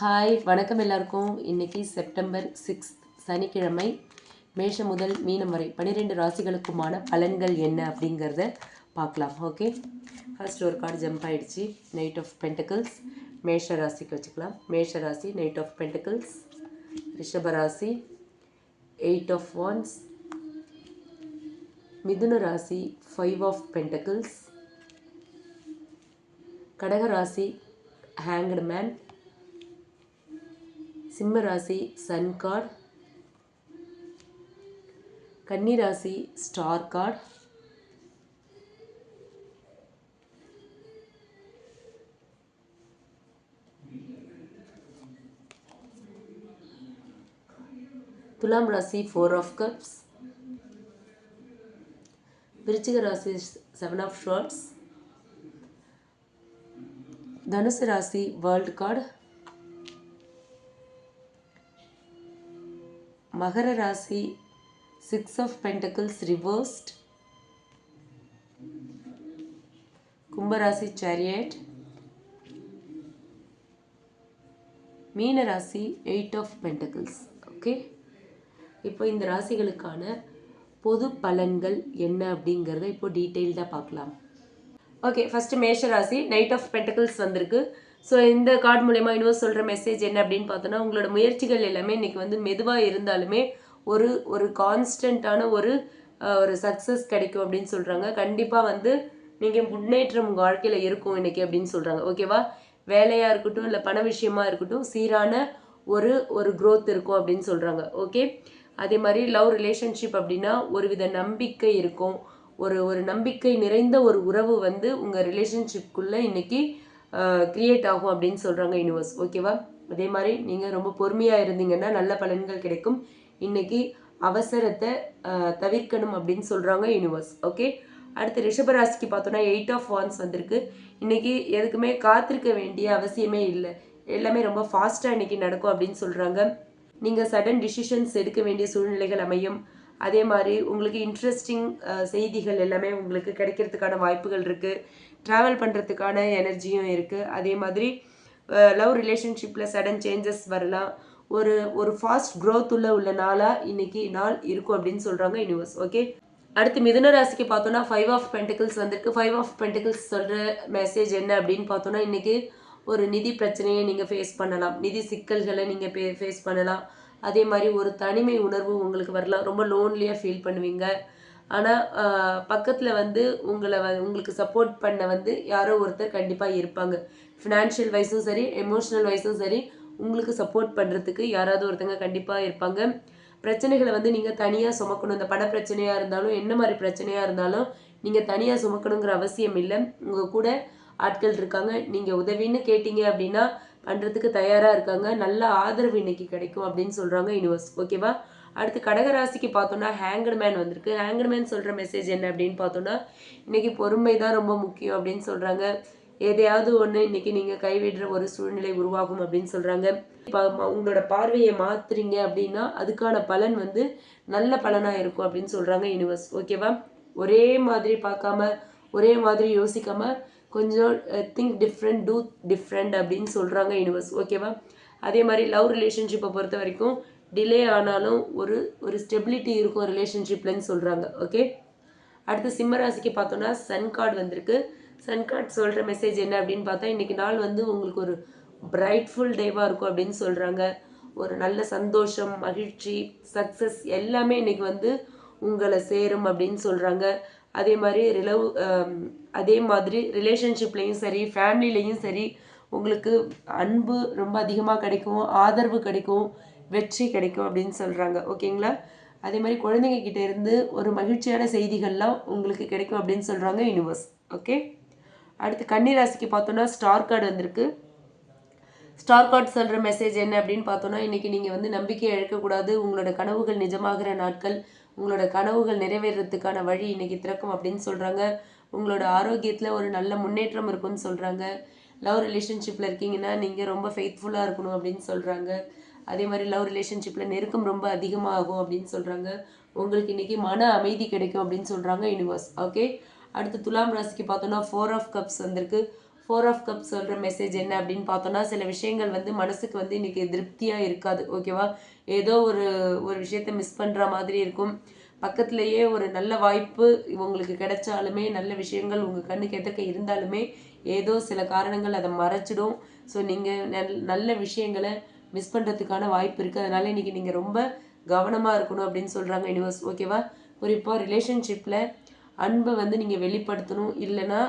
Hi வணக்கம் எல்லாருக்கும். இன்னைக்கு செப்டம்பர் சிக்ஸ் சனிக்கிழமை மேஷம் முதல் மீனம் வரை பன்னிரெண்டு ராசிகளுக்குமான பலன்கள் என்ன அப்படிங்கிறத பார்க்கலாம் ஓகே? ஃபர்ஸ்ட் ஒரு கார்டு ஜம்ப் ஆகிடுச்சு நைட் ஆஃப் பென்டக்கிள்ஸ் மேஷ ராசிக்கு வச்சுக்கலாம். மேஷ ராசி நைட் ஆஃப் பென்டக்கிள்ஸ் ரிஷப ராசி எயிட் ஆஃப் ஒன்ஸ் மிதுன ராசி ஃபைவ் ஆஃப் பென்டக்கிள்ஸ் கடக ராசி ஹேங்க்டு மேன் சிம்ம ராசி சன் கார்ட். கன்னி ராசி ஸ்டார் கார்ட். துலாம் ராசி ஃபோர் ஆஃப் கப்ஸ் விருச்சிக ராசி செவன் ஆஃப் ஷார்ட்ஸ் தனுசு ராசி வேர்ல்ட் கார்டு மகர ராசி சிக்ஸ் ஆஃப் பென்டக்கிள்ஸ் ரிவர்ஸ்ட் கும்பராசி சேரியட் மீன ராசி எயிட் ஆஃப் பென்டக்கிள்ஸ் ஓகே இப்போ இந்த ராசிகளுக்கான பொது பலன்கள் என்ன அப்படிங்கிறத இப்போ டீட்டெயில்டாக பார்க்கலாம். ஓகே ஃபஸ்ட்டு மேஷ ராசி நைட் ஆஃப் பென்டக்கிள்ஸ் வந்திருக்கு. ஸோ இந்த கார்டு மூலயமா இன்னும் சொல்கிற மெசேஜ் என்ன அப்படின்னு பார்த்தோன்னா உங்களோட முயற்சிகள் எல்லாமே இன்றைக்கி வந்து மெதுவாக இருந்தாலுமே ஒரு ஒரு கான்ஸ்டண்ட்டான ஒரு ஒரு சக்ஸஸ் கிடைக்கும் அப்படின்னு சொல்கிறாங்க கண்டிப்பாக வந்து நீங்கள் முன்னேற்றம் உங்கள் வாழ்க்கையில் இருக்கும் இன்றைக்கி அப்படின்னு சொல்கிறாங்க ஓகேவா வேலையாக இருக்கட்டும் இல்லை பண விஷயமா இருக்கட்டும் சீரான ஒரு ஒரு க்ரோத் இருக்கும் அப்படின்னு சொல்கிறாங்க ஓகே அதே மாதிரி லவ் ரிலேஷன்ஷிப் அப்படின்னா ஒரு வித நம்பிக்கை இருக்கும். ஒரு ஒரு நம்பிக்கை நிறைந்த ஒரு உறவு வந்து உங்கள் ரிலேஷன்ஷிப்குள்ளே இன்றைக்கி கிரியேட் ஆகும் அப்படின்னு சொல்கிறாங்க யூனிவர்ஸ் ஓகேவா அதே மாதிரி நீங்கள் ரொம்ப பொறுமையாக இருந்தீங்கன்னா நல்ல பலன்கள் கிடைக்கும். இன்றைக்கி அவசரத்தை தவிர்க்கணும் அப்படின்னு சொல்கிறாங்க யூனிவர்ஸ் ஓகே அடுத்து ரிஷபராசிக்கு பார்த்தோன்னா எயிட் ஆஃப் வான்ஸ் வந்திருக்கு. இன்றைக்கி எதுக்குமே காத்திருக்க வேண்டிய அவசியமே இல்லை. எல்லாமே ரொம்ப ஃபாஸ்ட்டாக இன்றைக்கி நடக்கும் அப்படின்னு சொல்கிறாங்க நீங்கள் சடன் டிசிஷன்ஸ் எடுக்க வேண்டிய சூழ்நிலைகள் அமையும். அதே மாதிரி உங்களுக்கு இன்ட்ரெஸ்டிங் செய்திகள் எல்லாமே உங்களுக்கு கிடைக்கிறதுக்கான வாய்ப்புகள் இருக்குது ட்ராவல் பண்ணுறதுக்கான எனர்ஜியும் இருக்குது அதே மாதிரி லவ் ரிலேஷன்ஷிப்பில் சடன் சேஞ்சஸ் வரலாம். ஒரு ஒரு ஃபாஸ்ட் க்ரோத் உள்ள உள்ள நாளாக இன்னைக்கு நாள் இருக்கும் அப்படின்னு சொல்கிறாங்க யூனிவர்ஸ் ஓகே அடுத்து மிதுன ராசிக்கு பார்த்தோன்னா ஃபைவ் ஆஃப் பென்டிகிள்ஸ் வந்திருக்கு. ஃபைவ் ஆஃப் பென்டிகிள்ஸ் சொல்கிற மெசேஜ் என்ன அப்படின்னு பார்த்தோன்னா இன்றைக்கி ஒரு நிதி பிரச்சனையை நீங்கள் ஃபேஸ் பண்ணலாம். நிதி சிக்கல்களை நீங்கள் பே ஃபேஸ் பண்ணலாம். அதே மாதிரி ஒரு தனிமை உணர்வு உங்களுக்கு வரலாம். ரொம்ப லோன்லியாக ஃபீல் பண்ணுவீங்க. ஆனால் பக்கத்தில் வந்து உங்களை வ உங்களுக்கு சப்போர்ட் பண்ண வந்து யாரோ ஒருத்தர் கண்டிப்பாக இருப்பாங்க. ஃபினான்ஷியல் வைஸும் சரி எமோஷ்னல் வைஸும் சரி உங்களுக்கு சப்போர்ட் பண்ணுறதுக்கு யாராவது ஒருத்தங்க கண்டிப்பாக இருப்பாங்க. பிரச்சனைகளை வந்து நீங்கள் தனியாக சுமக்கணும். இந்த பண பிரச்சனையாக இருந்தாலும் என்ன மாதிரி பிரச்சனையாக இருந்தாலும் நீங்கள் தனியாக சுமக்கணுங்கிற அவசியம் இல்லை. உங்கள் கூட ஆட்கள் இருக்காங்க. நீங்கள் உதவின்னு கேட்டீங்க அப்படின்னா பண்ணுறதுக்கு தயாராக இருக்காங்க. நல்ல ஆதரவு இன்னைக்கு கிடைக்கும் அப்படின்னு சொல்கிறாங்க யூனிவர்ஸ் ஓகேவா அடுத்து கடகராசிக்கு பார்த்தோன்னா ஹேங்கடு மேன் வந்திருக்கு. ஹேங்கடு மேன் சொல்கிற மெசேஜ் என்ன அப்படின்னு பார்த்தோன்னா இன்றைக்கி பொறுமை தான் ரொம்ப முக்கியம் அப்படின்னு சொல்கிறாங்க எதையாவது ஒன்று இன்னைக்கு நீங்கள் கைவிடுற ஒரு சூழ்நிலை உருவாகும் அப்படின்னு சொல்கிறாங்க இப்போ உங்களோட பார்வையை மாத்துறீங்க அப்படின்னா அதுக்கான பலன் வந்து நல்ல பலனாக இருக்கும் அப்படின்னு சொல்கிறாங்க யூனிவர்ஸ் ஓகேவா ஒரே மாதிரி பார்க்காம ஒரே மாதிரி யோசிக்காமல் கொஞ்சம் திங்க் டிஃப்ரெண்ட் டூ டிஃப்ரெண்ட் அப்படின்னு சொல்கிறாங்க யூனிவர்ஸ் ஓகேவா அதே மாதிரி லவ் ரிலேஷன்ஷிப்பை பொறுத்த வரைக்கும் டிலே ஆனாலும் ஒரு ஒரு ஸ்டெபிலிட்டி இருக்கும் ரிலேஷன்ஷிப்லன்னு சொல்கிறாங்க ஓகே அடுத்து சிம்மராசிக்கு பார்த்தோன்னா சன் கார்டு வந்திருக்கு. சன் கார்டு சொல்கிற மெசேஜ் என்ன அப்படின்னு பார்த்தா இன்றைக்கி நாள் வந்து உங்களுக்கு ஒரு பிரைட்ஃபுல் டேவாக இருக்கும் அப்படின்னு சொல்கிறாங்க ஒரு நல்ல சந்தோஷம் மகிழ்ச்சி சக்ஸஸ் எல்லாமே இன்றைக்கி வந்து உங்களை சேரும் அப்படின்னு சொல்கிறாங்க அதே மாதிரி ரிலவ் அதே மாதிரி ரிலேஷன்ஷிப்லேயும் சரி ஃபேமிலிலேயும் சரி உங்களுக்கு அன்பு ரொம்ப அதிகமாக கிடைக்கும் ஆதரவு கிடைக்கும் வெற்றி கிடைக்கும் அப்படின்னு சொல்கிறாங்க ஓகேங்களா அதே மாதிரி குழந்தைங்க கிட்ட இருந்து ஒரு மகிழ்ச்சியான செய்திகள்லாம் உங்களுக்கு கிடைக்கும் அப்படின்னு சொல்கிறாங்க யூனிவர்ஸ் ஓகே அடுத்து கன்னி ராசிக்கு பார்த்தோன்னா ஸ்டார் கார்டு வந்திருக்கு. ஸ்டார் கார்டு சொல்கிற மெசேஜ் என்ன அப்படின்னு பார்த்தோன்னா இன்றைக்கி நீங்கள் வந்து நம்பிக்கையை இழக்கக்கூடாது உங்களோட கனவுகள் நிஜமாகிற நாட்கள் உங்களோட கனவுகள் நிறைவேறதுக்கான வழி இன்றைக்கி திறக்கும் அப்படின்னு சொல்கிறாங்க உங்களோட ஆரோக்கியத்தில் ஒரு நல்ல முன்னேற்றம் இருக்கும்னு சொல்கிறாங்க லவ் ரிலேஷன்ஷிப்பில் இருக்கீங்கன்னா நீங்கள் ரொம்ப ஃபெய்த்ஃபுல்லாக இருக்கணும் அப்படின்னு சொல்கிறாங்க அதே மாதிரி லவ் ரிலேஷன்ஷிப்பில் நெருக்கம் ரொம்ப அதிகமாகும் அப்படின்னு சொல்கிறாங்க உங்களுக்கு இன்றைக்கி மன அமைதி கிடைக்கும் அப்படின்னு சொல்கிறாங்க யூனிவர்ஸ் ஓகே அடுத்து துலாம் ராசிக்கு பார்த்தோன்னா ஃபோர் ஆஃப் கப்ஸ் வந்திருக்கு. ஃபோர் ஆஃப் கப் சொல்கிற மெசேஜ் என்ன அப்படின்னு பார்த்தோன்னா சில விஷயங்கள் வந்து மனசுக்கு வந்து இன்றைக்கி திருப்தியாக இருக்காது ஓகேவா ஏதோ ஒரு ஒரு விஷயத்த மிஸ் பண்ணுற மாதிரி இருக்கும். பக்கத்துலேயே ஒரு நல்ல வாய்ப்பு உங்களுக்கு கிடைச்சாலுமே நல்ல விஷயங்கள் உங்கள் கண்ணுக்கு எதற்கு இருந்தாலுமே ஏதோ சில காரணங்கள் அதை மறைச்சிடும். ஸோ நீங்கள் நல் நல்ல விஷயங்களை மிஸ் பண்ணுறதுக்கான வாய்ப்பு இருக்குது அதனால் இன்றைக்கி நீங்கள் ரொம்ப கவனமாக இருக்கணும் அப்படின்னு சொல்கிறாங்க யூனிவர்ஸ் ஓகேவா குறிப்பாக ரிலேஷன்ஷிப்பில் அன்பை வந்து நீங்கள் வெளிப்படுத்தணும். இல்லைன்னா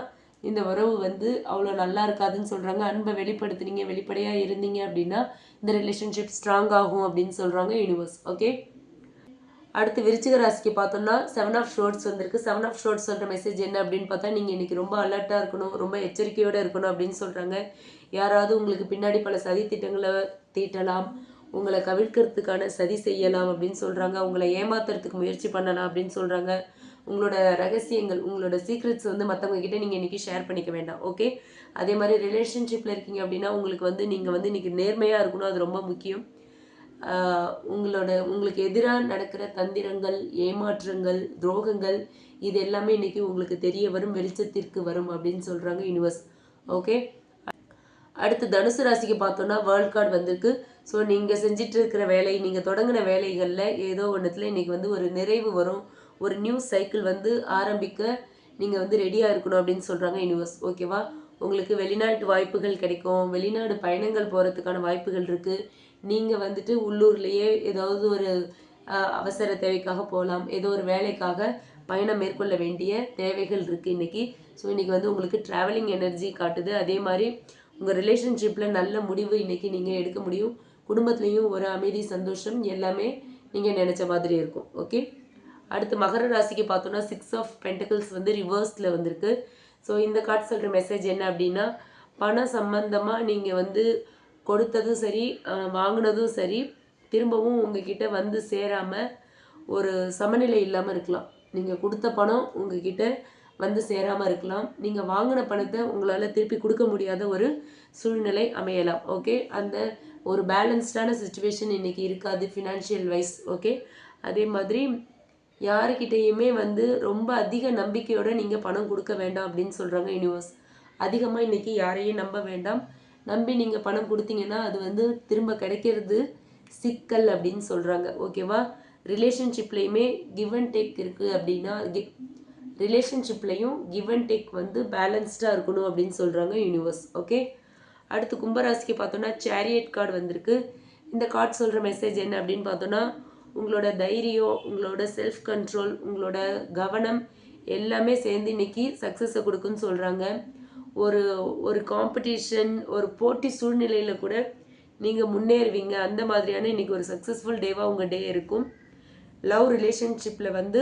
இந்த உறவு வந்து அவ்வளோ நல்லா இருக்காதுன்னு சொல்கிறாங்க அன்பை வெளிப்படுத்துனீங்க வெளிப்படையாக இருந்தீங்க அப்படின்னா இந்த ரிலேஷன்ஷிப் ஸ்ட்ராங் ஆகும் அப்படின்னு சொல்கிறாங்க யூனிவர்ஸ் ஓகே அடுத்து விருச்சிக ராசிக்கு பார்த்தோம்னா செவன் ஆஃப் ஷோர்ட்ஸ் வந்திருக்கு. செவன் ஆஃப் ஷோர்ட்ஸ் சொல்கிற மெசேஜ் என்ன அப்படின்னு பார்த்தா நீங்கள் இன்றைக்கி ரொம்ப அலர்ட்டாக இருக்கணும் ரொம்ப எச்சரிக்கையோடு இருக்கணும் அப்படின்னு சொல்கிறாங்க யாராவது உங்களுக்கு பின்னாடி பல சதி திட்டங்களை தீட்டலாம் உங்களை கவிழ்க்கிறதுக்கான சதி செய்யலாம் அப்படின்னு சொல்கிறாங்க உங்களை ஏமாத்துறதுக்கு முயற்சி பண்ணலாம் அப்படின்னு சொல்கிறாங்க உங்களோட ரகசியங்கள் உங்களோட சீக்ரெட்ஸ் வந்து மற்றவங்க கிட்ட நீங்கள் இன்றைக்கி ஷேர் பண்ணிக்க வேண்டாம் ஓகே அதே மாதிரி ரிலேஷன்ஷிப்பில் இருக்கீங்க அப்படின்னா உங்களுக்கு வந்து நீங்கள் வந்து இன்றைக்கி நேர்மையாக இருக்கணும் அது ரொம்ப முக்கியம். உங்களோட உங்களுக்கு எதிராக நடக்கிற தந்திரங்கள் ஏமாற்றங்கள் துரோகங்கள் இது எல்லாமே இன்றைக்கி உங்களுக்கு தெரிய வரும் வெளிச்சத்திற்கு வரும் அப்படின்னு சொல்கிறாங்க யூனிவர்ஸ் ஓகே அடுத்து தனுசு ராசிக்கு பார்த்தோன்னா வேர்ல்ட் கார்டு வந்திருக்கு. ஸோ நீங்கள் செஞ்சிட்டு இருக்கிற வேலை நீங்கள் தொடங்கின வேலைகளில் ஏதோ ஒன்றுத்தில் இன்னைக்கு வந்து ஒரு நிறைவு வரும். ஒரு நியூ சைக்கிள் வந்து ஆரம்பிக்க நீங்கள் வந்து ரெடியாக இருக்கணும் அப்படின்னு சொல்கிறாங்க யூனிவர்ஸ் ஓகேவா உங்களுக்கு வெளிநாட்டு வாய்ப்புகள் கிடைக்கும். வெளிநாடு பயணங்கள் போகிறதுக்கான வாய்ப்புகள் இருக்குது நீங்கள் வந்துட்டு உள்ளூர்லேயே ஏதாவது ஒரு அவசர தேவைக்காக போகலாம் ஏதோ ஒரு வேலைக்காக பயணம் மேற்கொள்ள வேண்டிய தேவைகள் இருக்குது இன்றைக்கி ஸோ இன்றைக்கி வந்து உங்களுக்கு ட்ராவலிங் எனர்ஜி காட்டுது. அதே மாதிரி உங்கள் ரிலேஷன்ஷிப்பில் நல்ல முடிவு இன்றைக்கி நீங்கள் எடுக்க முடியும். குடும்பத்துலேயும் ஒரு அமைதி சந்தோஷம் எல்லாமே நீங்கள் நினச்ச மாதிரி இருக்கும். ஓகே அடுத்து மகர ராசிக்கு பார்த்தோன்னா சிக்ஸ் ஆஃப் பென்டக்கிள்ஸ் வந்து ரிவர்ஸில் வந்திருக்கு. ஸோ இந்த கார்டு சொல்கிற மெசேஜ் என்ன அப்படின்னா பணம் சம்பந்தமாக நீங்கள் வந்து கொடுத்ததும் சரி வாங்கினதும் சரி திரும்பவும் உங்ககிட்ட வந்து சேராமல் ஒரு சமநிலை இல்லாமல் இருக்கலாம். நீங்கள் கொடுத்த பணம் உங்ககிட்ட வந்து சேராமல் இருக்கலாம். நீங்கள் வாங்கின பணத்தை உங்களால் திருப்பி கொடுக்க முடியாத ஒரு சூழ்நிலை அமையலாம். ஓகே அந்த ஒரு பேலன்ஸ்டான சுச்சுவேஷன் இன்னைக்கு இருக்காது ஃபினான்ஷியல் வைஸ் ஓகே அதே மாதிரி யாருக்கிட்டேயுமே வந்து ரொம்ப அதிக நம்பிக்கையோட நீங்கள் பணம் கொடுக்க வேண்டாம் அப்படின்னு சொல்கிறாங்க யூனிவர்ஸ் அதிகமாக இன்றைக்கி யாரையும் நம்ப வேண்டாம். நம்பி நீங்கள் பணம் கொடுத்தீங்கன்னா அது வந்து திரும்ப கிடைக்கிறது சிக்கல் அப்படின்னு சொல்கிறாங்க ஓகேவா ரிலேஷன்ஷிப்லேயுமே கிவ் அண்ட் டேக் இருக்குது அப்படின்னா ரிலேஷன்ஷிப்லேயும் கிவ் அண்ட் டேக் வந்து பேலன்ஸ்டாக இருக்கணும் அப்படின்னு சொல்கிறாங்க யூனிவர்ஸ் ஓகே அடுத்து கும்பராசிக்கு பார்த்தோன்னா சேரியட் கார்டு வந்திருக்கு. இந்த கார்டு சொல்கிற மெசேஜ் என்ன அப்படின்னு பார்த்தோன்னா உங்களோட தைரியம் உங்களோட செல்ஃப் கண்ட்ரோல் உங்களோட கவனம் எல்லாமே சேர்ந்து இன்னைக்கு சக்ஸஸை கொடுக்குன்னு சொல்கிறாங்க ஒரு ஒரு காம்படிஷன் ஒரு போட்டி சூழ்நிலையில் கூட நீங்கள் முன்னேறுவீங்க. அந்த மாதிரியான இன்றைக்கி ஒரு சக்ஸஸ்ஃபுல் டேவாக உங்கள் டே இருக்கும். லவ் ரிலேஷன்ஷிப்பில் வந்து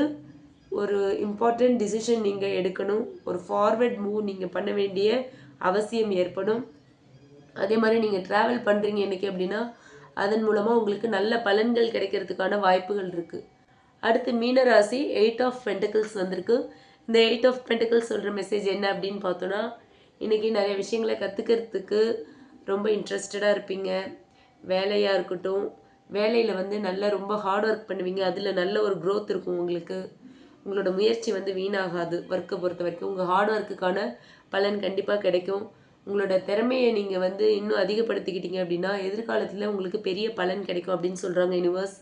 ஒரு இம்பார்ட்டண்ட் டிசிஷன் நீங்கள் எடுக்கணும். ஒரு ஃபார்வர்ட் மூவ் நீங்கள் பண்ண வேண்டிய அவசியம் ஏற்படும். அதே மாதிரி நீங்கள் ட்ராவல் பண்ணுறீங்க இன்றைக்கி அப்படின்னா அதன் மூலமாக உங்களுக்கு நல்ல பலன்கள் கிடைக்கிறதுக்கான வாய்ப்புகள் இருக்குது அடுத்து மீனராசி எயிட் ஆஃப் பென்டக்கிள்ஸ் வந்திருக்கு. இந்த எயிட் ஆஃப் பென்டக்கிள்ஸ் சொல்கிற மெசேஜ் என்ன அப்படின்னு பார்த்தோன்னா இன்றைக்கி நிறைய விஷயங்களை கற்றுக்கிறதுக்கு ரொம்ப இன்ட்ரெஸ்டடாக இருப்பீங்க. வேலையாக இருக்கட்டும் வேலையில் வந்து நல்லா ரொம்ப ஹார்ட் ஒர்க் பண்ணுவீங்க. அதில் நல்ல ஒரு க்ரோத் இருக்கும் உங்களுக்கு. உங்களோட முயற்சி வந்து வீணாகாது. ஒர்க்கை பொறுத்த வரைக்கும் உங்கள் ஹார்ட் ஒர்க்குக்கான பலன் கண்டிப்பாக கிடைக்கும். உங்களோட திறமையை நீங்கள் வந்து இன்னும் அதிகப்படுத்திக்கிட்டீங்க அப்படின்னா எதிர்காலத்தில் உங்களுக்கு பெரிய பலன் கிடைக்கும் அப்படின்னு சொல்கிறாங்க யூனிவர்ஸ்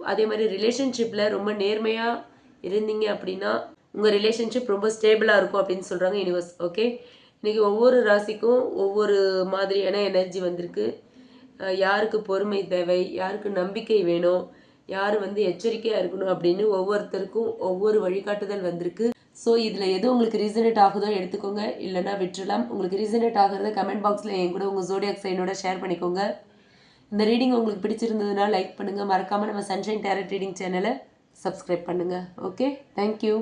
அதே மாதிரி ரிலேஷன்ஷிப்பில் ரொம்ப நேர்மையாக இருந்தீங்க அப்படின்னா உங்கள் ரிலேஷன்ஷிப் ரொம்ப ஸ்டேபிளாக இருக்கும் அப்படின்னு சொல்கிறாங்க யூனிவர்ஸ் ஓகே இன்றைக்கி ஒவ்வொரு ராசிக்கும் ஒவ்வொரு மாதிரியான எனர்ஜி வந்திருக்கு. யாருக்கு பொறுமை தேவை யாருக்கு நம்பிக்கை வேணும் யார் வந்து எச்சரிக்கையாக இருக்கணும் அப்படின்னு ஒவ்வொருத்தருக்கும் ஒவ்வொரு வழிகாட்டுதல் வந்திருக்கு. ஸோ இதில் எது உங்களுக்கு ரீசனேட் ஆகுதோ எடுத்துக்கோங்க. இல்லைன்னா விட்டுறலாம். உங்களுக்கு ரீசனேட் ஆகிறத கமெண்ட் பாக்ஸில் என் கூட உங்கள் ஜோடியாக் சைனோட ஷேர் பண்ணிக்கோங்க. இந்த ரீடிங் உங்களுக்கு பிடிச்சிருந்ததுன்னா லைக் பண்ணுங்கள் மறக்காமல் நம்ம சன்ஷைன் டேரட் ரீடிங் சேனலை சப்ஸ்கிரைப் பண்ணுங்கள் ஓகே தேங்க்யூ